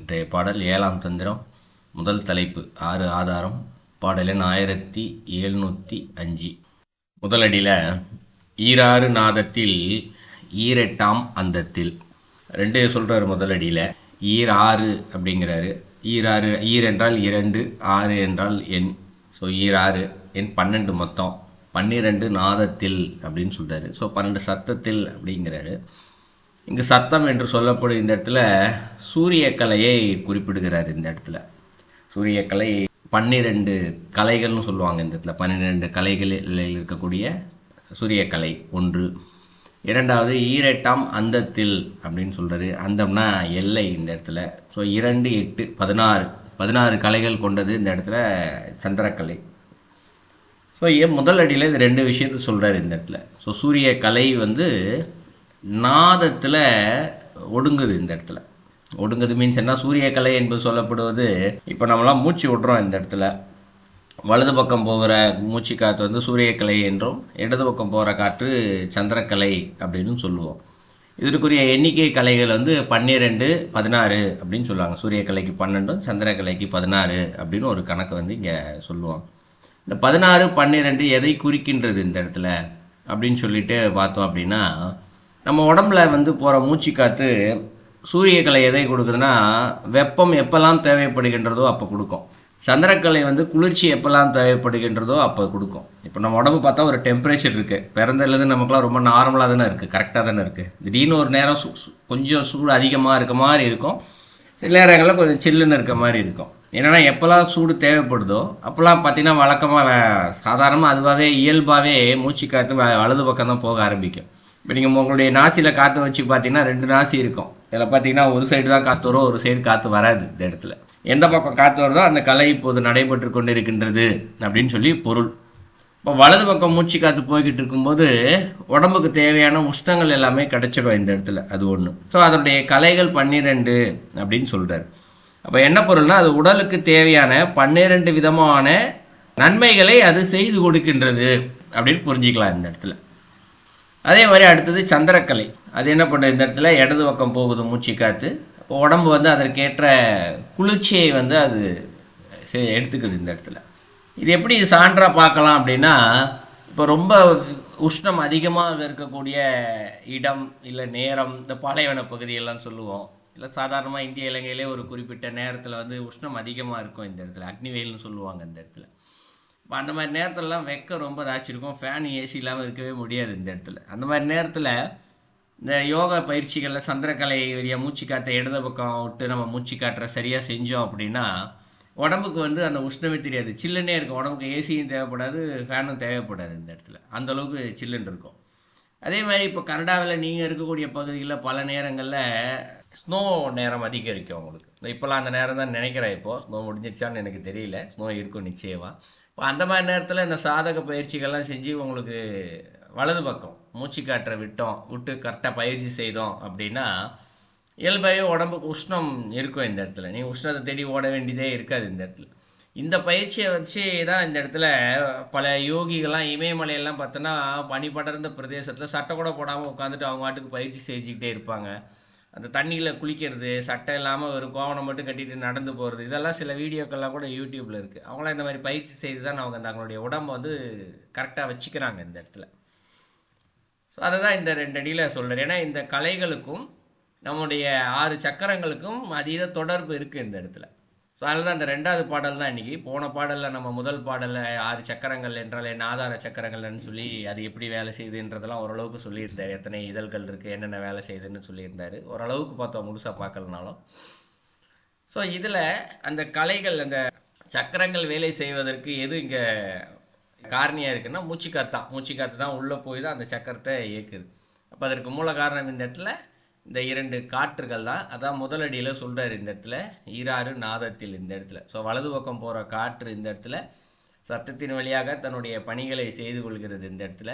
இன்றைய பாடல் ஏழாம் தந்திரம் முதல் தலைப்பு ஆறு ஆதாரம் பாடலின் ஆயிரத்தி எழுநூற்றி அஞ்சு. முதலடியில் ஈராறு நாதத்தில் ஈரெட்டாம் அந்தத்தில். ரெண்டே சொல்கிறார் முதலடியில் ஈர் ஆறு அப்படிங்கிறாரு. ஈராறு ஈர் என்றால் இரண்டு ஆறு என்றால் எண். ஸோ ஈராறு எண் பன்னெண்டு மொத்தம். பன்னிரெண்டு நாதத்தில் அப்படின்னு சொல்கிறாரு ஸோ பன்னெண்டு சத்தத்தில் அப்படிங்கிறாரு. இங்கு சத்தம் என்று சொல்லப்படும் இந்த இடத்துல சூரிய கலையை குறிப்பிடுகிறார் இந்த இடத்துல. சூரிய கலை பன்னிரெண்டு கலைகள்னு சொல்லுவாங்க இந்த இடத்துல. பன்னிரெண்டு கலைகளில் இருக்கக்கூடிய சூரியக்கலை ஒன்று. இரண்டாவது ஈரெட்டாம் அந்தத்தில் அப்படின்னு சொல்கிறாரு அந்தம்னா எல்லை இந்த இடத்துல. ஸோ இரண்டு எட்டு பதினாறு. பதினாறு கலைகள் கொண்டது இந்த இடத்துல சந்திரக்கலை. ஸோ ஏன் முதல் அடியில் இது ரெண்டு விஷயத்த சொல்கிறார் இந்த இடத்துல. ஸோ சூரிய கலை வந்து நாதத்தில் ஒடுங்குது இந்த இடத்துல. ஒடுங்குது மீன்ஸ் என்ன? சூரியக்கலை என்பது சொல்லப்படுவது. இப்போ நம்மளாம் மூச்சு விட்றோம் இந்த இடத்துல. வலது பக்கம் போகிற மூச்சு காற்று வந்து சூரியக்கலை என்றும் இடது பக்கம் போகிற காற்று சந்திரக்கலை அப்படின்னு சொல்லுவோம். இதற்குரிய எண்ணிக்கை கலைகள் வந்து பன்னிரெண்டு பதினாறு அப்படின்னு சொல்லுவாங்க. சூரியக்கலைக்கு பன்னெண்டும் சந்திரக்கலைக்கு பதினாறு அப்படின்னு ஒரு கணக்கு வந்து இங்கே சொல்லுவோம். இந்த பதினாறு பன்னிரெண்டு எதை குறிக்கின்றது இந்த இடத்துல அப்படின்னு சொல்லிட்டு பார்த்தோம் அப்படின்னா நம்ம உடம்புல வந்து போகிற மூச்சு காற்று சூரியக்கலை எதை கொடுக்குதுன்னா வெப்பம் எப்போல்லாம் தேவைப்படுகின்றதோ அப்போ கொடுக்கும். சந்திரக்கலை வந்து குளிர்ச்சி எப்போல்லாம் தேவைப்படுகின்றதோ அப்போ கொடுக்கும். இப்போ நம்ம உடம்பு பார்த்தா ஒரு டெம்பரேச்சர் இருக்குது பிறந்ததுலேருந்து நமக்குலாம் ரொம்ப நார்மலாக தானே இருக்குது கரெக்டாக தானே இருக்குது திடீர்னு ஒரு நேரம் சூ கொஞ்சம் சூடு அதிகமாக இருக்க மாதிரி இருக்கும். சில நேரங்களில் கொஞ்சம் சில்லுன்னு இருக்க மாதிரி இருக்கும். என்னென்னா எப்போல்லாம் சூடு தேவைப்படுதோ அப்போல்லாம் பார்த்தீங்கன்னா வழக்கமாக சாதாரணமாக அதுவாகவே இயல்பாகவே மூச்சு காற்று வ- வலது பக்கம் தான் போக ஆரம்பிக்கும். இப்போ நீங்கள் உங்களுடைய நாசியில் காற்று வச்சு பார்த்தீங்கன்னா ரெண்டு நாசி இருக்கும். இதில் பார்த்தீங்கன்னா ஒரு சைடு தான் காற்று வரும் ஒரு சைடு காற்று வராது இந்த இடத்துல. எந்த பக்கம் காற்று வருதோ அந்த கலை இப்போது நடைபெற்று கொண்டு இருக்கின்றது அப்படின்னு சொல்லி பொருள். இப்போ வலது பக்கம் மூச்சு காற்று போய்கிட்டு இருக்கும்போது உடம்புக்கு தேவையான உஷ்ணங்கள் எல்லாமே கிடச்சிடும் இந்த இடத்துல. அது ஒன்று ஸோ அதனுடைய கலைகள் பன்னிரெண்டு அப்படின்னு சொல்கிறார் அப்போ என்ன பொருள்னா அது உடலுக்கு தேவையான பன்னிரெண்டு விதமான நன்மைகளை அது செய்து கொடுக்கின்றது அப்படின்னு புரிஞ்சிக்கலாம் இந்த இடத்துல. அதே மாதிரி அடுத்தது சந்திரக்கலை. அது என்ன பண்ணுறது இந்த இடத்துல இடது பக்கம் போகுது மூச்சு காற்று இப்போ உடம்பு வந்து அதற்கேற்ற குளிர்ச்சியை வந்து அது செ- எடுத்துக்குது இந்த இடத்துல. இது எப்படி சான்றாக பார்க்கலாம் அப்படின்னா இப்போ ரொம்ப உஷ்ணம் அதிகமாக இருக்கக்கூடிய இடம் இல்லை நேரம் இந்த பாலைவன பகுதியெல்லாம் சொல்லுவோம். இல்லை சாதாரணமாக இந்திய இலங்கையிலே ஒரு குறிப்பிட்ட நேரத்தில் வந்து உஷ்ணம் அதிகமாக இருக்கும் இந்த இடத்துல. அக்னிவெயில்னு சொல்லுவாங்க இந்த இடத்துல. அந்த மாதிரி நேரத்துலலாம் வெக்க ரொம்ப தாச்சிருக்கும் ஃபேன் ஏசி இல்லாமல் இருக்கவே முடியாது இந்த இடத்துல. அந்த மாதிரி நேரத்தில் இந்த யோகா பயிற்சிகளில் சந்திரக்கலை வழியாக மூச்சு காற்ற இடது பக்கம் விட்டு நம்ம மூச்சு காட்டுற சரியாக செஞ்சோம் அப்படின்னா உடம்புக்கு வந்து அந்த உஷ்ணமே தெரியாது. சில்லுன்னே இருக்கும். உடம்புக்கு ஏசியும் தேவைப்படாது ஃபேனும் தேவைப்படாது இந்த இடத்துல. அந்தளவுக்கு சில்லுன்னு இருக்கும். அதே மாதிரி இப்போ கனடாவில் நீங்கள் இருக்கக்கூடிய பகுதியில் பல நேரங்களில் ஸ்னோ நேரம் அதிகரிக்கும் உங்களுக்கு. இப்போல்லாம் அந்த நேரம் தான் நினைக்கிறேன் இப்போது ஸ்னோ முடிஞ்சிருச்சான்னு எனக்கு தெரியல. ஸ்னோ இருக்கும் நிச்சயமாக அந்த மாதிரி நேரத்தில் இந்த சாதக பயிற்சிகள்லாம் செஞ்சு உங்களுக்கு வலது பக்கம் மூச்சு காற்றை விட்டோம் விட்டு கரெக்டாக பயிற்சி செய்தோம் அப்படின்னா இயல்பாகவே உடம்புக்கு உஷ்ணம் இருக்கும் இந்த இடத்துல. நீ உஷ்ணத்தை தேடி ஓட வேண்டியதே இருக்காது இந்த இடத்துல. இந்த பயிற்சியை வச்சு தான் இந்த இடத்துல பல யோகிகள்லாம் இமயமலையெல்லாம் பார்த்தோன்னா பனி படர்ந்த பிரதேசத்தில் சட்டை கூட போடாமல் உட்காந்துட்டு அவங்க வாட்டுக்கு பயிற்சி செஞ்சுக்கிட்டே இருப்பாங்க. அந்த தண்ணியில் குளிக்கிறது சட்டை இல்லாமல் ஒரு கோவணம் மட்டும் கட்டிட்டு நடந்து போகிறது இதெல்லாம் சில வீடியோக்கள்லாம் கூட யூடியூப்பில் இருக்குது அவங்களாம் இந்த மாதிரி பயிற்சி செய்து தான் அவங்க தங்களுடைய உடம்பை வந்து கரெக்டாக வச்சுக்கிறாங்க இந்த இடத்துல. ஸோ அதை தான் இந்த ரெண்டு அடியில் சொல்கிறேன் ஏன்னா இந்த கலைகளுக்கும் நம்முடைய ஆறு சக்கரங்களுக்கும் அதீத தொடர்பு இருக்குது இந்த இடத்துல. ஸோ அதனால தான் இந்த ரெண்டாவது பாடல் தான் இன்றைக்கி போன பாடலில் நம்ம முதல் பாடலில் ஆறு சக்கரங்கள் என்றால் என்ன ஆதார சக்கரங்கள்னு சொல்லி அது எப்படி வேலை செய்யுதுன்றதெல்லாம் ஓரளவுக்கு சொல்லியிருந்தார். எத்தனை இதழ்கள் இருக்குது என்னென்ன வேலை செய்யுதுன்னு சொல்லியிருந்தார். ஓரளவுக்கு பார்த்தோம் முழுசாக பார்க்கலனாலும். ஸோ இதில் அந்த கலைகள் அந்த சக்கரங்கள் வேலை செய்வதற்கு எது இங்கே காரணியாக இருக்குன்னா மூச்சுக்காத்து தான் மூச்சுக்காத்து தான் உள்ளே போய் தான் அந்த சக்கரத்தை இயக்குது. அப்போ அதற்கு மூல காரணம் இந்த இடத்துல இந்த இரண்டு காற்றுகள் தான். அதான் முதலடியில் சொல்கிறார் இந்த இடத்துல. ஈராறு நாதத்தில் இந்த இடத்துல. ஸோ வலது பக்கம் போகிற காற்று இந்த இடத்துல. சத்தத்தின் வழியாக தன்னுடைய பணிகளை செய்து கொள்கிறது இந்த இடத்துல.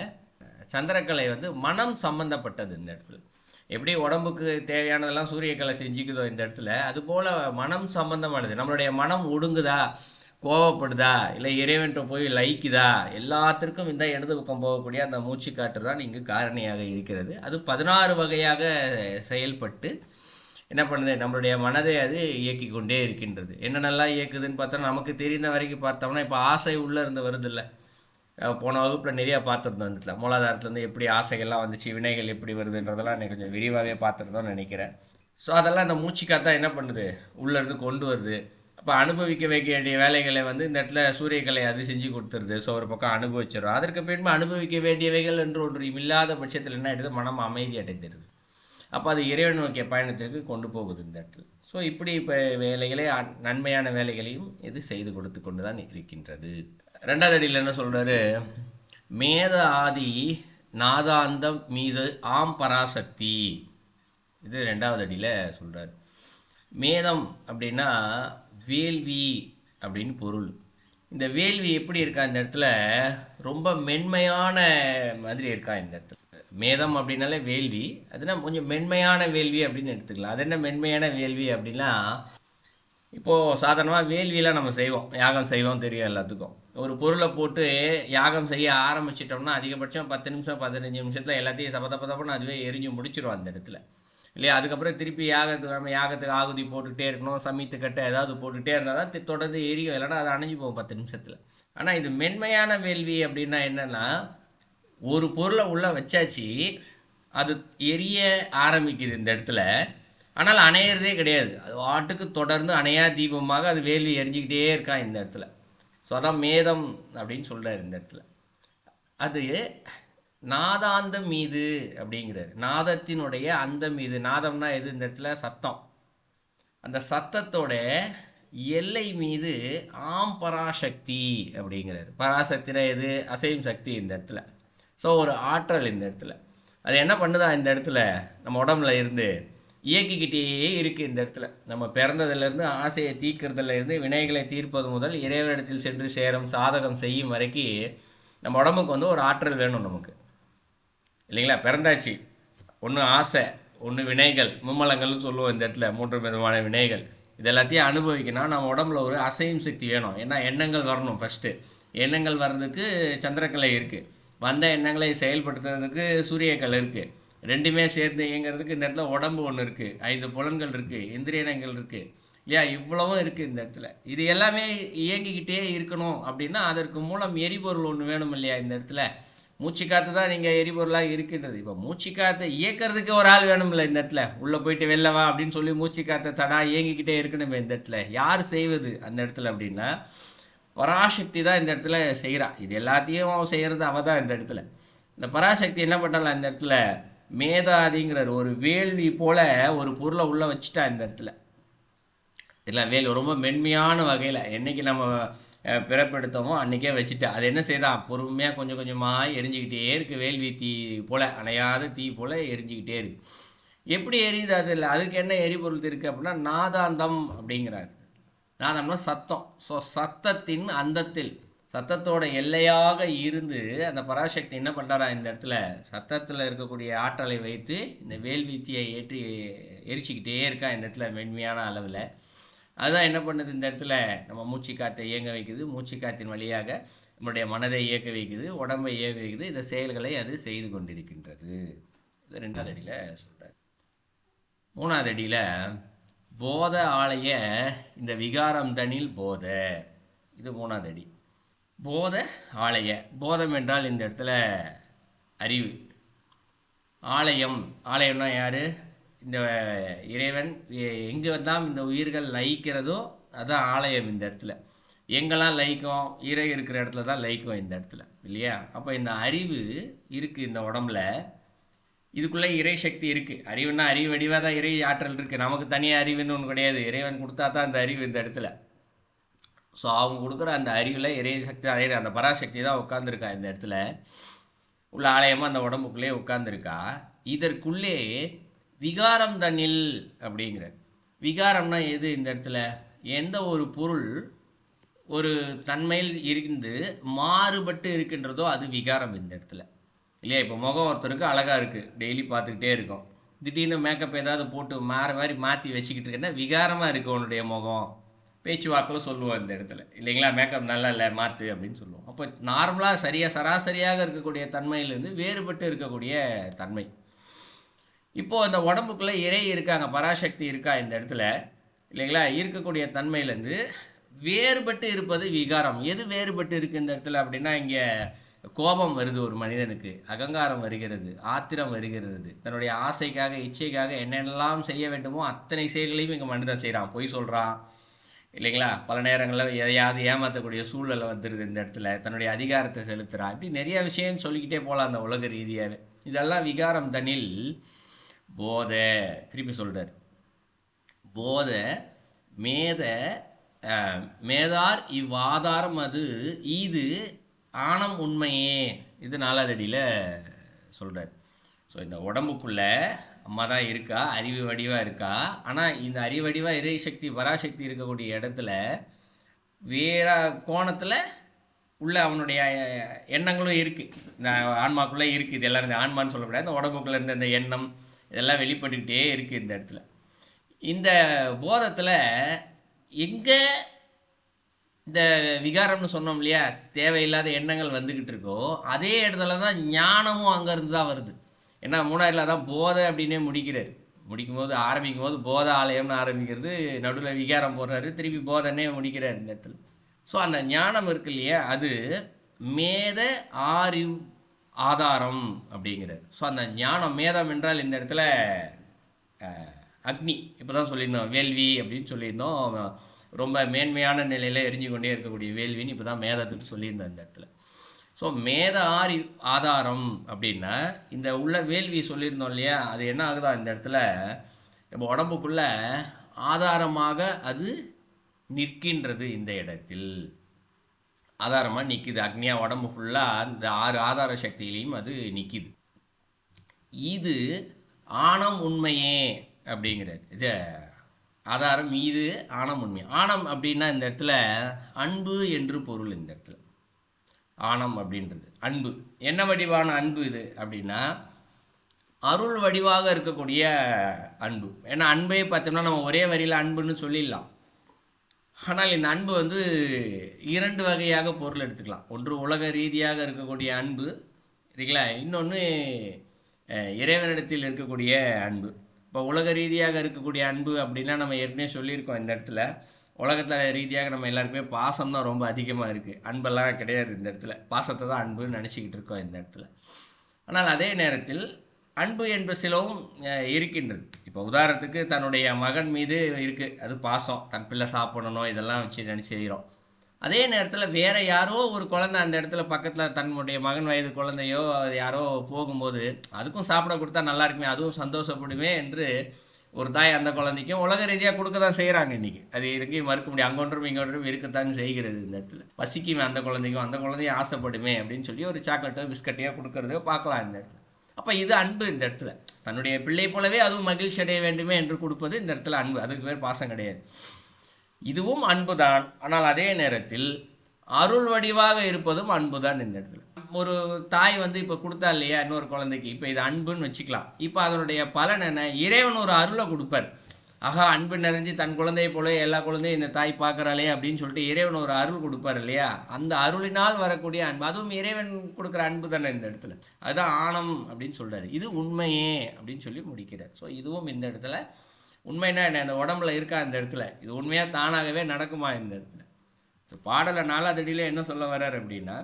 சந்திரக்கலை வந்து மனம் சம்பந்தப்பட்டது இந்த இடத்துல. எப்படி உடம்புக்கு தேவையானதெல்லாம் சூரியக்கலை செஞ்சுக்குதோ இந்த இடத்துல. அதுபோல் மனம் சம்பந்தமானது. நம்மளுடைய மனம் ஒடுங்குதா? கோவப்படுதா? இல்லை இறைவன்கிட்ட போய் லைக்குதா எல்லாத்திற்கும் இந்த இடது பக்கம் போகக்கூடிய அந்த மூச்சு காற்று தான் இங்கு காரணியாக இருக்கிறது. அது பதினாறு வகையாக செயல்பட்டு என்ன பண்ணுது? நம்மளுடைய மனதை அது இயக்கி கொண்டே இருக்கின்றது. என்னென்னலாம் இயக்குதுன்னு பார்த்தா நமக்கு தெரிந்த வரைக்கும் பார்த்தோம்னா இப்போ ஆசை உள்ளே இருந்து வருது இல்லை போன வகுப்பில் நிறையா பார்த்துருந்தோம் வந்துட்டு மூலாதாரத்துலேருந்து எப்படி ஆசைகள்லாம் வந்துச்சு வினைகள் எப்படி வருதுன்றதெல்லாம் எனக்கு கொஞ்சம் விரிவாகவே பார்த்துருந்தோம்னு நினைக்கிறேன். ஸோ அதெல்லாம் அந்த மூச்சுக்காத்தான் என்ன பண்ணுது? உள்ளேருந்து கொண்டு வருது. அப்போ அனுபவிக்க வைக்க வேண்டிய வேலைகளை வந்து இந்த இடத்துல சூரியக்கலை அது செஞ்சு கொடுத்துருது. ஸோ ஒரு பக்கம் அனுபவிச்சிடும் அதற்கு பின்பு அனுபவிக்க வேண்டியவைகள் என்று ஒன்று இல்லாத பட்சத்தில் என்ன ஆகிடுது மனம் அமைதி அடைந்திருது அப்போ அது இறைவன் நோக்கிய பயணத்திற்கு கொண்டு போகுது இந்த இடத்துல. ஸோ இப்படி இப்போ வேலைகளை அ- நன்மையான வேலைகளையும் இது செய்து கொடுத்து கொண்டு தான் இருக்கின்றது. ரெண்டாவது அடியில் என்ன சொல்கிறாரு மேத ஆதி நாதாந்தம் மீது ஆம் பராசக்தி. இது ரெண்டாவது அடியில் சொல்கிறார் மேதம் அப்படின்னா வேள்வி அப்படின்னு பொருள். இந்த வேள்வி எப்படி இருக்கா இந்த இடத்துல? ரொம்ப மென்மையான மாதிரி இருக்கா இந்த இடத்துல. மேதம் அப்படின்னாலே வேள்வி. அதுனா கொஞ்சம் மென்மையான வேள்வி அப்படின்னு எடுத்துக்கலாம். அது என்ன மென்மையான வேள்வி அப்படின்னா இப்போது சாதாரணமாக வேள்வியெலாம் நம்ம செய்வோம். யாகம் செய்வோம் தெரியும் எல்லாத்துக்கும். ஒரு பொருளை போட்டு யாகம் செய்ய ஆரம்பிச்சிட்டோம்னா அதிகபட்சம் பத்து நிமிஷம் பதினஞ்சு நிமிஷத்தில் எல்லாத்தையும் சபத பதப்பன்னு அதுவே எரிஞ்சு முடிச்சிடும் அந்த இடத்துல. இல்லையா? அதுக்கப்புறம் திருப்பி யாகத்துக்கு நம்ம யாகத்துக்கு ஆகுதி போட்டுகிட்டே இருக்கணும் சமீத்து கட்டை ஏதாவது போட்டுகிட்டே இருந்தால் தான் தொடர்ந்து எரியும். இல்லைன்னா அது அணைஞ்சு போகும் பத்து நிமிஷத்தில். ஆனால் இது மென்மையான வேள்வி அப்படின்னா என்னென்னா ஒரு பொருளை உள்ளே வச்சாச்சு அது எரிய ஆரம்பிக்குது இந்த இடத்துல. ஆனால் அணையிறதே கிடையாது. அது வாட்டுக்கு தொடர்ந்து அணையா தீபமாக அது வேள்வி எரிஞ்சிக்கிட்டே இருக்கா இந்த இடத்துல. ஸோ அதான் மேதம் அப்படின்னு சொல்கிறார் இந்த இடத்துல. அது நாதாந்தம் மீது அப்படிங்கிறாரு. நாதத்தினுடைய அந்த மீது. நாதம்னா எது? இந்த இடத்துல சத்தம். அந்த சத்தத்தோட எல்லை மீது ஆம் பராசக்தி அப்படிங்கிறாரு. பராசக்தினா எது? அசையும் சக்தி இந்த இடத்துல. ஸோ ஒரு ஆற்றல் இந்த இடத்துல. அது என்ன பண்ணுதா இந்த இடத்துல? நம்ம உடம்புல இருந்து இயக்கிக்கிட்டே இருக்குது இந்த இடத்துல. நம்ம பிறந்ததுலேருந்து ஆசையை தீர்க்கறதுல இருந்து வினைகளை தீர்ப்பது முதல் இறைவனிடத்தில் சென்று சேரும் சாதகம் செய்யும் வரைக்கும் நம்ம உடம்புக்கு வந்து ஒரு ஆற்றல் வேணும் நமக்கு. இல்லைங்களா? பிறந்தாச்சு. ஒன்று ஆசை ஒன்று வினைகள். மும்மலங்கள்னு சொல்லுவோம் இந்த இடத்துல. மூன்று விதமான வினைகள். இது எல்லாத்தையும் அனுபவிக்கணும். நம்ம உடம்புல ஒரு அசையும் சக்தி வேணும். ஏன்னா எண்ணங்கள் வரணும் ஃபஸ்ட்டு எண்ணங்கள் வர்றதுக்கு சந்திரக்கலை இருக்குது வந்த எண்ணங்களை செயல்படுத்துறதுக்கு சூரியக்கலை இருக்குது ரெண்டுமே சேர்ந்து இயங்குறதுக்கு இந்த இடத்துல உடம்பு ஒன்று இருக்குது ஐந்து புலன்கள் இருக்குது இந்திரியனங்கள் இருக்குது இல்லையா? இவ்வளவும் இருக்குது இந்த இடத்துல. இது எல்லாமே இயங்கிக்கிட்டே இருக்கணும் அப்படின்னா அதற்கு மூலம் எரிபொருள் ஒன்று வேணும் இல்லையா இந்த இடத்துல? மூச்சு காற்று தான் நீங்கள் எரிபொருளாக இருக்கின்றது. இப்போ மூச்சு காற்றை இயக்கிறதுக்கு ஒரு ஆள் வேணும்ல இந்த இடத்துல. உள்ளே போயிட்டு வெளில வா அப்படின்னு சொல்லி மூச்சு காற்றை தடா இயங்கிக்கிட்டே இருக்கணுமே இந்த இடத்துல. யார் செய்வது அந்த இடத்துல அப்படின்னா பராசக்தி தான் இந்த இடத்துல செய்கிறா இது எல்லாத்தையும் அவ செய்கிறது அவள் தான் இந்த இடத்துல. இந்த பராசக்தி என்ன பண்ணலாம் இந்த இடத்துல? மேதாதிங்கிறார். ஒரு வேள்வி போல ஒரு பொருளை உள்ளே வச்சுட்டா இந்த இடத்துல. இல்லை வேல் ரொம்ப மென்மையான வகையில். என்னைக்கு நம்ம பிறப்பெடுத்தவும் அன்றைக்கே வச்சுட்டு அது என்ன செய்தான் பொறுமையாக கொஞ்சம் கொஞ்சமாக எரிஞ்சுக்கிட்டே இருக்குது வேள்வி தீ போல் அணையாத தீ போல் எரிஞ்சுக்கிட்டே இருக்குது எப்படி எரியுது அது இல்லை? அதுக்கு என்ன எரிபொருள் இருக்குது அப்படின்னா நாதாந்தம் அப்படிங்கிறார். நாதம்னா சத்தம். ஸோ சத்தத்தின் அந்தத்தில் சத்தத்தோட எல்லையாக இருந்து அந்த பராசக்தி என்ன பண்ணுறா இந்த இடத்துல சத்தத்தில் இருக்கக்கூடிய ஆற்றலை வைத்து இந்த வேல்வீத்தியை ஏற்றி எரிச்சிக்கிட்டே இருக்கா இந்த இடத்துல மென்மையான அளவில். அதுதான் என்ன பண்ணுது? இந்த இடத்துல நம்ம மூச்சு காற்றை இயங்க வைக்குது. மூச்சு காற்றின் வழியாக நம்மளுடைய மனதை இயக்க வைக்குது. உடம்பை இயக்க வைக்குது. இந்த செயல்களை அது செய்து கொண்டிருக்கின்றது. இது ரெண்டாவது அடியில் சொல்கிறார் மூணாவது அடியில் போத ஆலய இந்த விகாரம் தனில் போத. இது மூணாவது அடி. போத ஆலய. போதம் என்றால் இந்த இடத்துல அறிவு. ஆலயம். ஆலயம்னா யார்? இந்த இறைவன் எங்கே தான் இந்த உயிர்கள் லயிக்கிறதோ அதுதான் ஆலயம் இந்த இடத்துல. எங்கெல்லாம் லயிக்கும்? இறை இருக்கிற இடத்துல தான் லயிக்கும் இந்த இடத்துல இல்லையா? அப்போ இந்த அறிவு இருக்குது இந்த உடம்புல. இதுக்குள்ளே இறை சக்தி இருக்குது அறிவுன்னா அறிவு வடிவாக தான் இறை ஆற்றல் இருக்குது நமக்கு தனியாக அறிவுன்னு ஒன்று கிடையாது. இறைவன் கொடுத்தா தான் அந்த அறிவு இந்த இடத்துல. ஸோ அவங்க கொடுக்குற அந்த அறிவில் இறை சக்தி அறிவு அந்த பராசக்தி தான் உட்காந்துருக்கா இந்த இடத்துல. உள்ள ஆலயமாக அந்த உடம்புக்குள்ளே உட்காந்துருக்கா இதற்குள்ளே விகாரம் தன்னில் அப்படிங்கிற விகாரம்னா எது இந்த இடத்துல? எந்த ஒரு பொருள் ஒரு தன்மையில் இருந்து மாறுபட்டு இருக்கின்றதோ அது விகாரம் இந்த இடத்துல. இல்லையா? இப்போ முகம் ஒருத்தருக்கு அழகாக இருக்குது டெய்லி பார்த்துக்கிட்டே இருக்கோம். திடீர்னு மேக்கப் ஏதாவது போட்டு மாற மாதிரி மாற்றி வச்சுக்கிட்டு இருக்கேன்னா விகாரமாக இருக்குது உன்னுடைய முகம். பேச்சுவாக்கில் சொல்லுவோம் இந்த இடத்துல. இல்லைங்களா? மேக்கப் நல்லா இல்லை மாற்று அப்படின்னு சொல்லுவோம். அப்போ நார்மலாக சரியாக சராசரியாக இருக்கக்கூடிய தன்மையிலேருந்து வேறுபட்டு இருக்கக்கூடிய தன்மை. இப்போது அந்த உடம்புக்குள்ளே இறை இருக்காங்க பராசக்தி இருக்கா இந்த இடத்துல இல்லைங்களா? இருக்கக்கூடிய தன்மையிலேருந்து வேறுபட்டு இருப்பது விகாரம். எது வேறுபட்டு இருக்குது இந்த இடத்துல அப்படின்னா இங்கே கோபம் வருது ஒரு மனிதனுக்கு அகங்காரம் வருகிறது ஆத்திரம் வருகிறது. தன்னுடைய ஆசைக்காக இச்சைக்காக என்னென்னலாம் செய்ய வேண்டுமோ அத்தனை செயல்களையும் இங்கே மனிதன் செய்கிறான் பொய் சொல்கிறான் இல்லைங்களா? பல நேரங்களில் எதையாவது ஏமாற்றக்கூடிய சூழ்நிலை வந்துடுது இந்த இடத்துல. தன்னுடைய அதிகாரத்தை செலுத்துகிறான் இப்படி நிறைய விஷயம் சொல்லிக்கிட்டே போகலாம் அந்த உலக ரீதியாகவே இதெல்லாம் விகாரம் தனில் போதை. திருப்பி சொல்கிறார் போதை மேத மேதார் இவ்வாதாரம் அது. ஈது ஆணம் உண்மையே. இது நாலாதடியில் சொல்கிறார் ஸோ இந்த உடம்புக்குள்ள அம்மா தான் இருக்கா? அறிவு வடிவாக இருக்கா? ஆனால் இந்த அறிவு வடிவாக இறை சக்தி பராசக்தி இருக்கக்கூடிய இடத்துல வேற கோணத்தில் உள்ள அவனுடைய எண்ணங்களும் இருக்குது இந்த ஆன்மாக்குள்ளே இருக்குது இது எல்லாம் இந்த ஆன்மான்னு சொல்லக்கூடாது. இந்த உடம்புக்குள்ளே இருந்த இந்த எண்ணம் இதெல்லாம் வெளிப்பட்டுக்கிட்டே இருக்குது இந்த இடத்துல. இந்த போதத்தில் எங்கே இந்த விகாரம்னு சொன்னோம் இல்லையா தேவையில்லாத எண்ணங்கள் வந்துக்கிட்டு இருக்கோ அதே இடத்துல தான் ஞானமும் அங்கேருந்து தான் வருது. ஏன்னா மூணாவதுல தான் போதை அப்படின்னே முடிக்கிறார். முடிக்கும் போது ஆரம்பிக்கும் போது போதை ஆலயம்னு ஆரம்பிக்கிறது நடுவில் விகாரம் போடுறாரு திருப்பி போதனே முடிக்கிறார் இந்த இடத்துல. ஸோ அந்த ஞானம் இருக்கு இல்லையா அது மேத ஆறிவ் ஆதாரம் அப்படிங்கிறது. ஸோ அந்த ஞானம் மேதம் என்றால் இந்த இடத்துல அக்னி. இப்போ தான் சொல்லியிருந்தோம் வேள்வி அப்படின்னு சொல்லியிருந்தோம். ரொம்ப மேன்மையான நிலையில் எரிஞ்சு கொண்டே இருக்கக்கூடிய வேள்வின்னு இப்போ தான் மேதத்துக்கு சொல்லியிருந்தோம் இந்த இடத்துல. ஸோ மேத ஆரி ஆதாரம் அப்படின்னா இந்த உள்ள வேள்வி சொல்லியிருந்தோம் இல்லையா? அது என்ன ஆகுதா? இந்த இடத்துல நம்ம உடம்புக்குள்ள ஆதாரமாக அது நிற்கின்றது இந்த இடத்தில். ஆதாரமாக நிற்கிது அக்னியா உடம்பு ஃபுல்லாக இந்த ஆறு ஆதார சக்தியிலையும் அது நிற்கிது இது ஆணம் உண்மையே அப்படிங்கிறார். இது ஆதாரம் இது ஆணம் உண்மை. ஆணம் அப்படின்னா இந்த இடத்துல அன்பு என்று பொருள் இந்த இடத்துல. ஆணம் அப்படின்றது. அன்பு. என்ன வடிவான அன்பு இது அப்படின்னா அருள் வடிவாக இருக்கக்கூடிய அன்பு. ஏன்னா அன்பே பார்த்தோம்னா நம்ம ஒரே வரியில் அன்புன்னு சொல்லிடலாம். ஆனால் இந்த அன்பு வந்து இரண்டு வகையாக பொருள் எடுத்துக்கலாம். ஒன்று உலக ரீதியாக இருக்கக்கூடிய அன்பு சரிங்களா இன்னொன்று இறைவனிடத்தில் இருக்கக்கூடிய அன்பு. இப்போ உலக ரீதியாக இருக்கக்கூடிய அன்பு அப்படின்னா நம்ம ஏற்கனவே சொல்லியிருக்கோம் இந்த இடத்துல. உலகத்தில் ரீதியாக நம்ம எல்லாருக்குமே பாசம் தான் ரொம்ப அதிகமாக இருக்குது அன்பெல்லாம் கிடையாது இந்த இடத்துல. பாசத்தை தான் அன்புன்னு நினச்சிக்கிட்டு இருக்கோம் இந்த இடத்துல. ஆனால் அதே நேரத்தில் அன்பு என்ப சிலவும் இருக்கின்றது. இப்போ உதாரணத்துக்கு தன்னுடைய மகன் மீது இருக்குது அது பாசம். தன் பிள்ளை சாப்பிடணும் இதெல்லாம் வச்சு நினச்சி செய்கிறோம் அதே நேரத்தில் வேற யாரோ ஒரு குழந்தை அந்த இடத்துல பக்கத்தில் தன்னுடைய மகன் வயது குழந்தையோ அது யாரோ போகும்போது அதுக்கும் சாப்பிட கொடுத்தா நல்லா இருக்குமே அதுவும் சந்தோஷப்படுமே என்று ஒரு தாய் அந்த குழந்தைக்கும் உலக ரீதியாக கொடுக்க தான் செய்கிறாங்க இன்றைக்கி அது இருக்கு மறுக்க முடியும் அங்கொன்றும் இங்கொன்றும் இருக்கத்தான் செய்கிறது இந்த இடத்துல. பசிக்குமே அந்த குழந்தைக்கும் அந்த குழந்தையும் ஆசைப்படுமே அப்படின்னு சொல்லி ஒரு சாக்லேட்டோ பிஸ்கட்டையோ கொடுக்குறதோ பார்க்கலாம் இந்த இடத்துல. அப்போ இது அன்பு இந்த இடத்துல. தன்னுடைய பிள்ளை போலவே அதுவும் மகிழ்ச்சி அடைய வேண்டுமே என்று கொடுப்பது இந்த இடத்துல அன்பு. அதுக்கு பேர் பாசம் கிடையாது. இதுவும் அன்புதான். ஆனால் அதே நேரத்தில் அருள் வடிவாக இருப்பதும் அன்புதான் இந்த இடத்துல. ஒரு தாய் வந்து இப்போ கொடுத்தா இல்லையா? இன்னொரு குழந்தைக்கு. இப்போ இது அன்புன்னு வச்சுக்கலாம். இப்போ அதனுடைய பலன் என்ன? இறைவன் ஒரு அருளை கொடுப்பார். ஆகா அன்பு நிறைஞ்சு தன் குழந்தையை போல எல்லா குழந்தையும் இந்த தாய் பார்க்குறாளே அப்படின்னு சொல்லிட்டு இறைவன் ஒரு அருள் கொடுப்பார் இல்லையா? அந்த அருளினால் வரக்கூடிய அன்பு. அதுவும் இறைவன் கொடுக்குற அன்பு தானே இந்த இடத்துல. அதுதான் ஆணம் அப்படின்னு சொல்கிறாரு இது உண்மையே அப்படின்னு சொல்லி முடிக்கிறார். ஸோ இதுவும் இந்த இடத்துல. உண்மைன்னா என்ன? இந்த உடம்புல இருக்கா இந்த இடத்துல? இது உண்மையாக தானாகவே நடக்குமா இந்த இடத்துல? ஸோ பாடலை நாலாதடியில் என்ன சொல்ல வர்றார் அப்படின்னா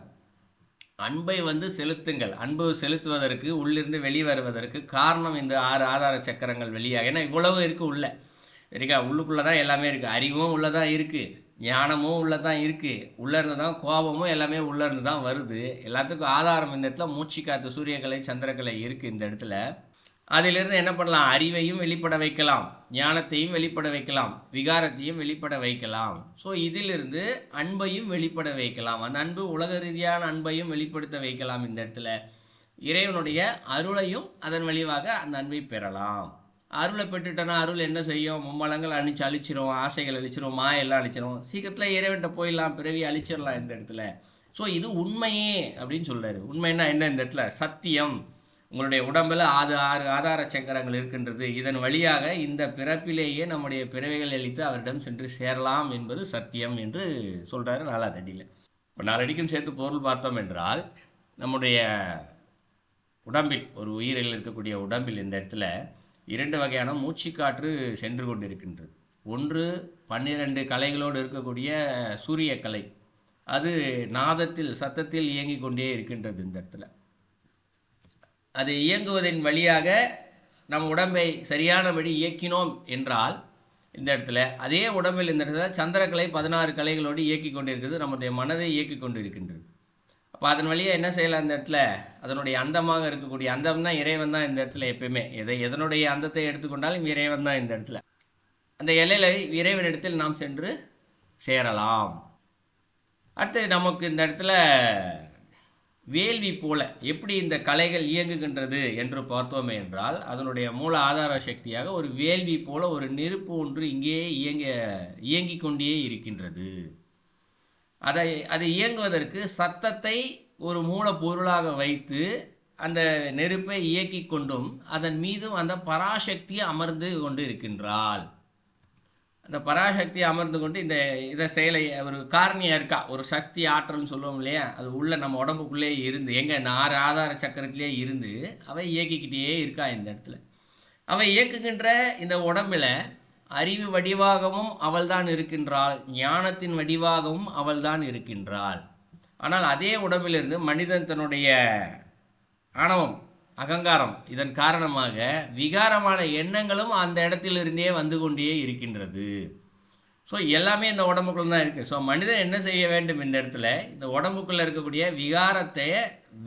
அன்பை வந்து செலுத்துங்கள். அன்பு செலுத்துவதற்கு உள்ளிருந்து வெளிவருவதற்கு காரணம் இந்த ஆறு ஆதார சக்கரங்கள் வெளியாக ஏன்னா இவ்வளவு இருக்குது உள்ள. சரிக்கா? உள்ளுக்குள்ளே தான் எல்லாமே இருக்குது அறிவும் உள்ளே தான் இருக்குது ஞானமும் உள்ளே தான் இருக்குது உள்ளேருந்து தான் கோபமும் எல்லாமே உள்ளே இருந்து தான் வருது. எல்லாத்துக்கும் ஆதாரம் இந்த இடத்துல மூச்சு காத்து சூரியக்கலை சந்திரக்கலை இருக்குது இந்த இடத்துல. அதிலிருந்து என்ன பண்ணலாம்? அறிவையும் வெளிப்பட வைக்கலாம். ஞானத்தையும் வெளிப்பட வைக்கலாம். விகாரத்தையும் வெளிப்பட வைக்கலாம். ஸோ இதிலிருந்து அன்பையும் வெளிப்பட வைக்கலாம். அந்த அன்பு உலக ரீதியான அன்பையும் வெளிப்படுத்த வைக்கலாம் இந்த இடத்துல. இறைவனுடைய அருளையும் அதன் வழிவாக அந்த அன்பை பெறலாம். அருளை பெற்றுட்டோன்னா அருள் என்ன செய்யும்? மும்மலங்கள் அழிச்சு அழிச்சிரும் ஆசைகள் அழிச்சிரும் மாயெல்லாம் அழிச்சிரும். சீக்கிரத்தில் இறைவன்கிட்ட போயிடலாம் பிறவி அழிச்சிடலாம் இந்த இடத்துல. ஸோ இது உண்மையே அப்படின்னு சொல்கிறாரு உண்மைன்னா என்ன இந்த இடத்துல? சத்தியம். உங்களுடைய உடம்பில் ஆறு ஆறு ஆதார சக்கரங்கள் இருக்கின்றது. இதன் வழியாக இந்த பிறப்பிலேயே நம்முடைய பிறவைகள் அளித்து அவரிடம் சென்று சேரலாம் என்பது சத்தியம் என்று சொல்கிறாரு சொல்றாரு நாலாத்தடியில் இப்போ நாலடிக்கும் சேர்த்து பொருள் பார்த்தோம் என்றால் நம்முடைய உடம்பில் ஒரு உயிரில் இருக்கக்கூடிய உடம்பில் இந்த இடத்துல இரண்டு வகையான மூச்சுக்காற்று சென்று கொண்டிருக்கின்றது. ஒன்று பன்னிரண்டு கலைகளோடு இருக்கக்கூடிய சூரிய கலை அது நாதத்தில் சத்தத்தில் இயங்கிக் கொண்டே இருக்கின்றது இந்த இடத்துல. அது இயங்குவதன் வழியாக நம் உடம்பை சரியானபடி இயக்கினோம் என்றால் இந்த இடத்துல அதே உடம்பில் இந்த இடத்துல சந்திரக்கலை பதினாறு கலைகளோடு இயக்கி கொண்டிருக்கிறது நம்முடைய மனதை இயக்கி கொண்டிருக்கின்றது. அப்போ அதன் வழியாக என்ன செய்யலாம் இந்த இடத்துல? அதனுடைய அந்தமாக இருக்கக்கூடிய அந்தம் தான் இறைவன் தான் இந்த இடத்துல எப்பயுமே. எதை எதனுடைய அந்தத்தை எடுத்துக்கொண்டாலும் இறைவன் தான் இந்த இடத்துல. அந்த எல்லையில் இறைவனிடத்தில் நாம் சென்று சேரலாம். அடுத்து நமக்கு இந்த இடத்துல வேள்வி போல எப்படி இந்த கலைகள் இயங்குகின்றது என்று பார்த்தோமே என்றால் அதனுடைய மூல ஆதார சக்தியாக ஒரு வேள்வி போல ஒரு நெருப்பு ஒன்று இங்கே இயங்க இயங்கிக் கொண்டே இருக்கின்றது. அதை அது இயங்குவதற்கு சத்தத்தை ஒரு மூலப்பொருளாக வைத்து அந்த நெருப்பை இயக்கி கொண்டும் அதன் மீதும் அந்த பராசக்தி அமர்ந்து கொண்டு இருக்கின்றாள். அந்த பராசக்தி அமர்ந்து கொண்டு இந்த இதை செயலை ஒரு காரணியாக இருக்கா? ஒரு சக்தி ஆற்றல்னு சொல்லுவோம் இல்லையா? அது உள்ள நம்ம உடம்புக்குள்ளேயே இருந்து எங்கே இந்த ஆறு ஆதார சக்கரத்திலே இருந்து அவை இயக்கிக்கிட்டே இருக்கா இந்த இடத்துல. அவை இயக்குகின்ற இந்த உடம்பில் அறிவு வடிவாகவும் அவள்தான் இருக்கின்றாள் ஞானத்தின் வடிவாகவும் அவள்தான் இருக்கின்றாள். ஆனால் அதே உடம்பிலிருந்து மனிதன் தன்னுடைய ஆணவம் அகங்காரம். இதன் காரணமாக விகாரமான எண்ணங்களும் அந்த இடத்திலிருந்தே வந்து கொண்டே இருக்கின்றது. ஸோ எல்லாமே இந்த உடம்புக்குள்ள தான் இருக்குது ஸோ மனிதன் என்ன செய்ய வேண்டும் இந்த இடத்துல? இந்த உடம்புக்குள்ளே இருக்கக்கூடிய விகாரத்தை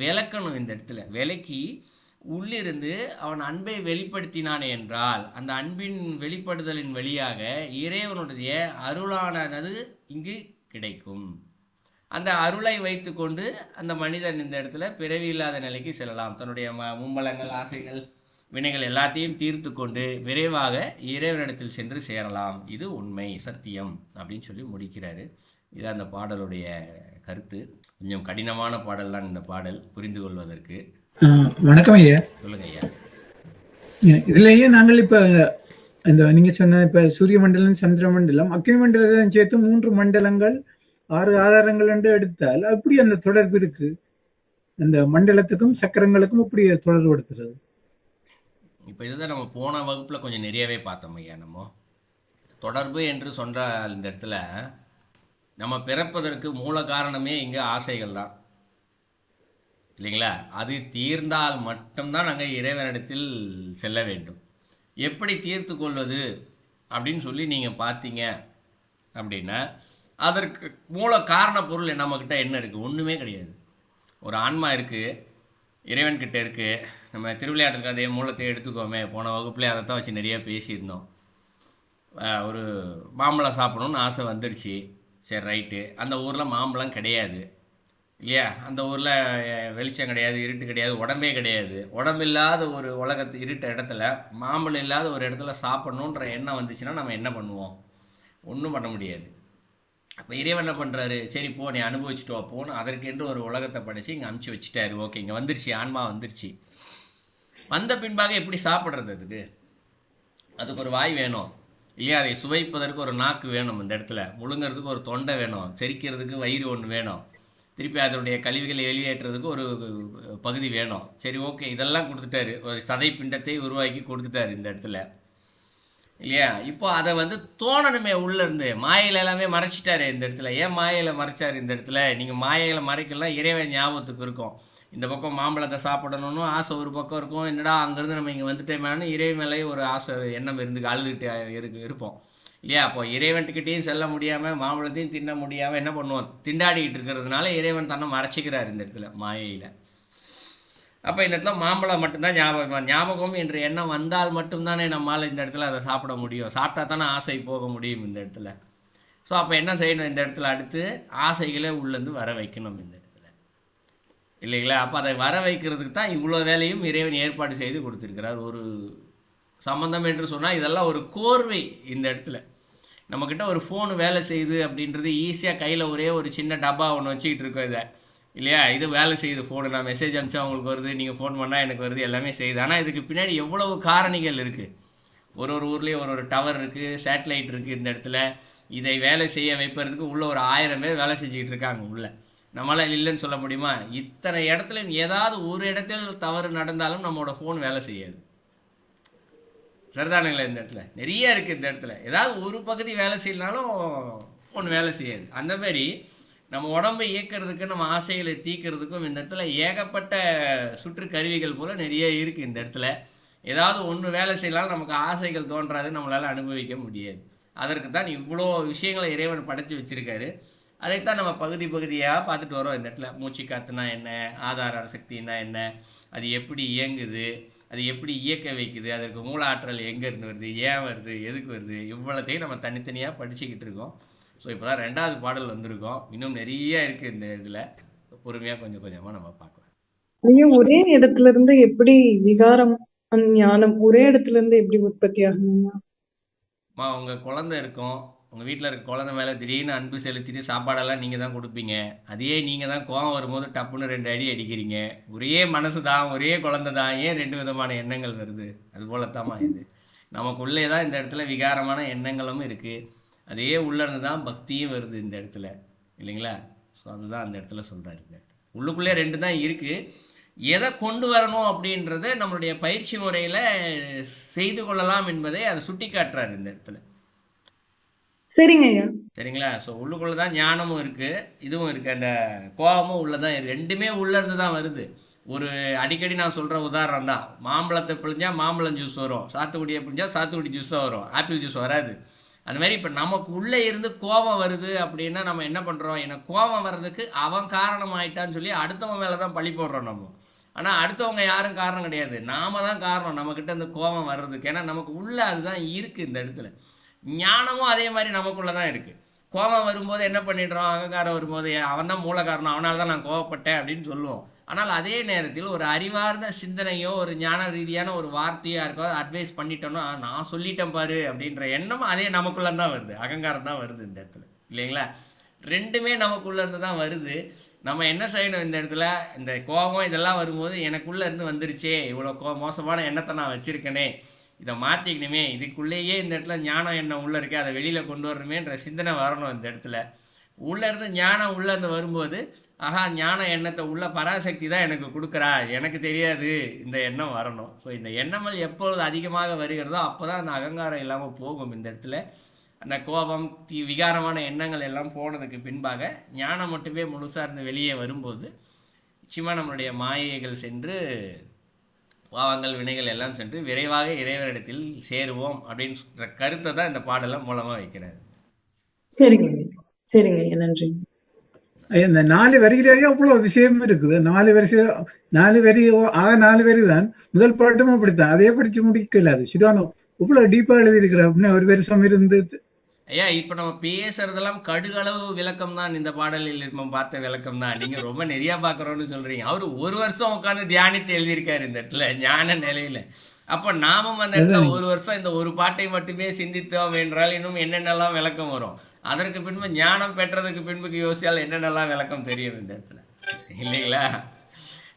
விளக்கணும் இந்த இடத்துல. விலக்கி உள்ளிருந்து அவன் அன்பை வெளிப்படுத்தினான் என்றால் அந்த அன்பின் வெளிப்படுதலின் வழியாக இறைவனுடைய அருளானது இங்கு கிடைக்கும். அந்த அருளை வைத்துக்கொண்டு அந்த மனிதன் இந்த இடத்துல பிறவி இல்லாத நிலைக்கு செல்லலாம். தன்னுடைய ம மும்மலங்கள் ஆசைகள் வினைகள் எல்லாத்தையும் தீர்த்து கொண்டு விரைவாக இறைவனிடத்தில் சென்று சேரலாம். இது உண்மை சத்தியம் அப்படின்னு சொல்லி முடிக்கிறாரு. இது அந்த பாடலுடைய கருத்து. கொஞ்சம் கடினமான பாடல் தான் இந்த பாடல் புரிந்து கொள்வதற்கு. வணக்கம் ஐயா. சொல்லுங்க ஐயா. இதுலயே நாங்கள் இப்ப இந்த நீங்க சொன்ன இப்ப சூரிய மண்டலம் சந்திர மண்டலம் அக்னி மண்டலத்தை சேர்த்து மூன்று மண்டலங்கள் ஆறு ஆதாரங்கள் என்று எடுத்தால் அப்படி அந்த தொடர்பு இருக்கு. அந்த மண்டலத்துக்கும் சக்கரங்களுக்கும் இப்படி தொடர்பு எடுத்துறது இப்போ இதுதான் நம்ம போன வகுப்பில் கொஞ்சம் நிறையவே பார்த்தோம் ஐயா நம்ம. தொடர்பு என்று சொன்னால் இந்த இடத்துல நம்ம பிறப்பதற்கு மூல காரணமே இங்கே ஆசைகள் தான். இல்லைங்களா? அது தீர்ந்தால் மட்டும்தான் நாங்கள் இறைவனிடத்தில் செல்ல வேண்டும். எப்படி தீர்த்து கொள்வது அப்படின்னு சொல்லி நீங்கள் பார்த்தீங்க அப்படின்னா அதற்கு மூல காரண பொருள் நம்மக்கிட்ட என்ன இருக்குது ஒன்றுமே கிடையாது. ஒரு ஆன்மா இருக்குது இறைவன்கிட்ட இருக்குது நம்ம திருவிளையாட்டு கதையை மூலத்தை எடுத்துக்கோமே. போன வகுப்புலேயே அதை தான் வச்சு நிறைய பேசியிருந்தோம். ஒரு மாம்பழம் சாப்பிடணும்னு ஆசை வந்துடுச்சு சரி ரைட்டு. அந்த ஊரில் மாம்பழம் கிடையாது. இல்லையா? அந்த ஊரில் வெளிச்சம் கிடையாது இருட்டு கிடையாது உடம்பே கிடையாது. உடம்பு இல்லாத ஒரு உலகத்து இருட்ட இடத்துல மாம்பழம் இல்லாத ஒரு இடத்துல சாப்பிட்ணுன்ற எண்ணம் வந்துச்சுன்னா நம்ம என்ன பண்ணுவோம்? ஒன்றும் பண்ண முடியாது. அப்போ இறைவன் என்ன பண்ணுறாரு சரி போ நீ அனுபவிச்சுட்டு வா போன்னு அதற்கென்று ஒரு உலகத்தை படைச்சு இங்கே அமுச்சு வச்சுட்டாரு. ஓகே இங்கே வந்துருச்சு ஆன்மா வந்துருச்சு. வந்த பின்பாக எப்படி சாப்பிட்றது அதுக்கு? அதுக்கு ஒரு வாய் வேணும். இல்லையா அதை சுவைப்பதற்கு ஒரு நாக்கு வேணும் இந்த இடத்துல? முழுங்கிறதுக்கு ஒரு தொண்டை வேணும். செரிக்கிறதுக்கு வயிறு ஒன்று வேணும். திருப்பி அதனுடைய கழிவுகளை வெளியேற்றுறதுக்கு ஒரு பகுதி வேணும். சரி ஓகே இதெல்லாம் கொடுத்துட்டாரு. ஒரு சதை பிண்டத்தை உருவாக்கி கொடுத்துட்டாரு இந்த இடத்துல. இல்லையா? இப்போ அதை வந்து தோணணுமே உள்ள இருந்து மாயில எல்லாமே மறைச்சிட்டாரு இந்த இடத்துல. ஏன் மாயையில் மறைச்சாரு இந்த இடத்துல? நீங்க மாயையில் மறைக்கலாம் இறைவன் ஞாபகத்துக்கு இருக்கும். இந்த பக்கம் மாம்பழத்தை சாப்பிடணும்னு ஆசை ஒரு பக்கம் இருக்கும். என்னடா அங்கேருந்து நம்ம இங்கே வந்துட்டோமேனு இறை மேலே ஒரு ஆசை எண்ணம் இருந்து அழுதுகிட்டே இருக்கு இருப்போம். இல்லையா? அப்போ இறைவன்கிட்டையும் செல்ல முடியாமல் மாம்பழத்தையும் தின்ன முடியாமல் என்ன பண்ணுவோம்? திண்டாடிக்கிட்டு இருக்கிறதுனால இறைவன் தன்னை மறைச்சிக்கிறார் இந்த இடத்துல மாயையில். அப்போ இந்த இடத்துல மாம்பழம் மட்டும்தான் ஞாபகம் ஞாபகம் என்ற எண்ணம் வந்தால் மட்டும்தானே நம்மால் இந்த இடத்துல அதை சாப்பிட முடியும். சாப்பிட்டா தானே ஆசை போக முடியும் இந்த இடத்துல. ஸோ அப்போ என்ன செய்யணும் இந்த இடத்துல அடுத்து? ஆசைகளே உள்ளேருந்து வர வைக்கணும் இந்த இடத்துல. இல்லைங்களா? அப்போ அதை வர வைக்கிறதுக்கு தான் இவ்வளோ வேலையும் இறைவன் ஏற்பாடு செய்து கொடுத்துருக்கிறார். ஒரு சம்மந்தம் என்று சொன்னால் இதெல்லாம் ஒரு கோர்வை இந்த இடத்துல. நம்மக்கிட்ட ஒரு ஃபோன் வேலை செய்யுது அப்படின்றது ஈஸியாக கையில் ஒரே ஒரு சின்ன டப்பா ஒன்று வச்சுக்கிட்டு இருக்கோம் இதை. இல்லையா? இது வேலை செய்யுது. ஃபோனு நான் மெசேஜ் அனுப்பிச்சா உங்களுக்கு வருது. நீங்கள் ஃபோன் பண்ணால் எனக்கு வருது. எல்லாமே செய்யுது. ஆனால் இதுக்கு பின்னாடி எவ்வளவு காரணிகள் இருக்குது ஒரு ஒரு ஊர்லேயும் ஒரு ஒரு டவர் இருக்குது சேட்டலைட் இருக்குது இந்த இடத்துல. இதை வேலை செய்ய வைப்பதுக்கு உள்ளே ஒரு ஆயிரம் பேர் வேலை செஞ்சுக்கிட்டு இருக்காங்க உள்ளே. நம்மளால் இல்லைன்னு சொல்ல முடியுமா? இத்தனை இடத்துல ஏதாவது ஒரு இடத்துல தவறு நடந்தாலும் நம்மளோட ஃபோன் வேலை செய்யாது. சரிதானுங்களா இந்த இடத்துல? நிறைய இருக்குது இந்த இடத்துல. ஏதாவது ஒரு பகுதி வேலை செய்யலனாலும் ஃபோன் வேலை செய்யாது. அந்த மாதிரி நம்ம உடம்பை இயக்கிறதுக்கு நம்ம ஆசைகளை தீக்கிறதுக்கும் இந்த இடத்துல ஏகப்பட்ட சுற்று கருவிகள் போல் நிறைய இருக்குது இந்த இடத்துல. ஏதாவது ஒன்று வேலை செய்யலாம் நமக்கு ஆசைகள் தோன்றாது நம்மளால் அனுபவிக்க முடியாது. அதற்கு தான் இவ்வளோ விஷயங்களை இறைவன் படைத்து வச்சிருக்காரு. அதைத்தான் நம்ம பகுதி பகுதியாக பார்த்துட்டு வரோம் இந்த இடத்துல. மூச்சு காத்துனா என்ன? ஆதார சக்தினா என்ன? அது எப்படி இயங்குது? அது எப்படி இயக்க வைக்குது? அதற்கு மூல ஆற்றல் எங்கேருந்து வருது? ஏன் வருது? எதுக்கு வருது? இவ்வளோத்தையும் நம்ம தனித்தனியாக படிச்சுக்கிட்டு இருக்கோம். ஸோ இப்போ தான் ரெண்டாவது பாடல் வந்திருக்கோம். இன்னும் நிறைய இருக்குது இந்த இதில். பொறுமையாக கொஞ்சம் கொஞ்சமாக நம்ம பார்க்கலாம். ஐயா ஒரே இடத்துல இருந்து எப்படி விகாரம் ஞானம் ஒரே இடத்துல இருந்து எப்படி உற்பத்தி ஆகணுமா அம்மா உங்கள் குழந்தை இருக்கும். உங்கள் வீட்டில் இருக்க குழந்தை மேலே திடீர்னு அன்பு செலுத்திட்டு சாப்பாடெல்லாம் நீங்கள் தான் கொடுப்பீங்க. அதையே நீங்கள் தான் கோவம் வரும்போது டப்புன்னு ரெண்டு அடி அடிக்கிறீங்க. ஒரே மனசு தான் ஒரே குழந்தை தான். ஏன் ரெண்டு விதமான எண்ணங்கள் வருது? அது போலத்தாம்மா இது. நமக்குள்ளே தான் இந்த இடத்துல விகாரமான எண்ணங்களும் இருக்குது அதே உள்ளேருந்து தான் பக்தியும் வருது இந்த இடத்துல. இல்லைங்களா? ஸோ அதுதான் அந்த இடத்துல சொல்கிறாரு இந்த இடத்துல. உள்ளுக்குள்ளே ரெண்டு தான் இருக்குது எதை கொண்டு வரணும் அப்படின்றத நம்மளுடைய பயிற்சி முறையில் செய்து கொள்ளலாம் என்பதை அதை சுட்டி காட்டுறாரு இந்த இடத்துல. சரிங்க சரிங்களா? ஸோ உள்ளுக்குள்ளே தான் ஞானமும் இருக்குது இதுவும் இருக்குது அந்த கோபமும் உள்ளே தான் இருக்கு. ரெண்டுமே உள்ளேருந்து தான் வருது. ஒரு அடிக்கடி நான் சொல்கிற உதாரணம் தான் மாம்பழத்தை பிழிஞ்சா மாம்பழம் ஜூஸ் வரும். சாத்துக்குடியை பிழிஞ்சா சாத்துக்குடி ஜூஸ் வரும். ஆப்பிள் ஜூஸ் வராது. அந்த மாதிரி இப்போ நமக்கு உள்ளே இருந்து கோபம் வருது அப்படின்னா நம்ம என்ன பண்ணுறோம் எனக்கு கோபம் வர்றதுக்கு அவன் காரணம் ஆயிட்டான்னு சொல்லி அடுத்தவன் மேலே தான் பழி போடுறோம் நம்ம. ஆனால் அடுத்தவங்க யாரும் காரணம் கிடையாது. நாம தான் காரணம். நம்மக்கிட்ட இந்த கோபம் வர்றதுக்கு. ஏன்னா நமக்கு உள்ளே அதுதான் இருக்குது இந்த இடத்துல. ஞானமும் அதே மாதிரி நமக்குள்ளே தான் இருக்குது கோபம் வரும்போது என்ன பண்ணிடுறோம்? அகங்காரம் வரும்போது அவன் தான் மூல காரணம் அவனால் தான் நான் கோவப்பட்டேன் அப்படின்னு சொல்லுவோம். ஆனால் அதே நேரத்தில் ஒரு அறிவார்ந்த சிந்தனையோ ஒரு ஞான ரீதியான ஒரு வார்த்தையோ யாருக்காவது அட்வைஸ் பண்ணிட்டோம்னா நான் சொல்லிட்டேன் பாரு அப்படின்ற எண்ணம் அதே நமக்குள்ளே தான் வருது. அகங்காரம் தான் வருது இந்த இடத்துல. இல்லைங்களா? ரெண்டுமே நமக்குள்ளே இருந்து தான் வருது. நம்ம என்ன செய்யணும் இந்த இடத்துல? இந்த கோபம் இதெல்லாம் வரும்போது எனக்குள்ளே இருந்து வந்துருச்சே. இவ்வளோ கோ மோசமான எண்ணத்தை நான் வச்சுருக்கேனே. இதை மாற்றிக்கணுமே இதுக்குள்ளேயே இந்த இடத்துல ஞானம் எண்ணம் உள்ளே இருக்கே அதை வெளியில் கொண்டு வரணுமேன்ற சிந்தனை வரணும் இந்த இடத்துல. உள்ளே இருந்து ஞானம் உள்ளே இருந்து வரும்போது ஆஹா ஞான எண்ணத்தை உள்ள பராசக்தி தான் எனக்கு கொடுக்குறா. எனக்கு தெரியாது இந்த எண்ணம் வரணும். ஸோ இந்த எண்ணங்கள் எப்பொழுது அதிகமாக வருகிறதோ அப்போ தான் அந்த அகங்காரம் இல்லாமல் போகும் இந்த இடத்துல. அந்த கோபம் தீ விகாரமான எண்ணங்கள் எல்லாம் போனதுக்கு பின்பாக ஞானம் மட்டுமே முழுசாக இருந்து வெளியே வரும்போது நிச்சயமாக நம்மளுடைய மாயைகள் சென்று பாவங்கள் வினைகள் எல்லாம் சென்று விரைவாக இறைவனிடத்தில் சேருவோம் அப்படின்ற கருத்தை தான் இந்த பாடலாம் மூலமாக வைக்கிறார். சரிங்க. சரிங்க. நன்றி. இந்த நாலு வரியிலேயே அவ்வளவு விஷயம் இருக்குது. நாலு வரிசை நாலு வரி ஆக நாலு வரி தான். முதல் பாட்டும் அப்படித்தான். அதே படிச்சு முடிக்கல அது. சுடானோ இவ்வளவு டீப்பா எழுதி இருக்கிற அப்படின்னா ஒரு வருஷம் இருந்து ஐயா இப்போ நம்ம பேசுறதெல்லாம் கடுகளவு விளக்கம் தான் இந்த பாடலில் நம்ம பார்த்த விளக்கம் தான் நீங்க ரொம்ப நிறைய பார்க்குறோன்னு சொல்றீங்க. அவர் ஒரு வருஷம் உட்காந்து தியானித்து எழுதியிருக்காரு இந்த இடத்துல ஞான நிலையில. அப்போ நாமும் அந்த இடத்துல ஒரு வருஷம் இந்த ஒரு பாட்டை மட்டுமே சிந்தித்தோம் என்றால் இன்னும் என்னென்னலாம் விளக்கம் வரும்? அதற்கு பின்பு ஞானம் பெற்றதுக்கு பின்புக்கு யோசித்தால் என்னென்னலாம் விளக்கம் தெரியும் இந்த இடத்துல? இல்லைங்களா?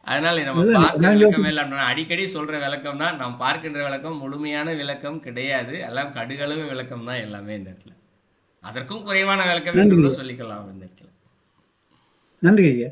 அதனால நம்ம பார்க்கிற விளக்கம் நான் அடிக்கடி சொல்ற விளக்கம் தான் நாம் பார்க்கின்ற விளக்கம் முழுமையான விளக்கம் கிடையாது. எல்லாம் கடுகளவு விளக்கம் தான் எல்லாமே இந்த இடத்துல. அதற்கும் குறைவான விளக்கம் சொல்லிக்கலாம் நன்றி ஐயா.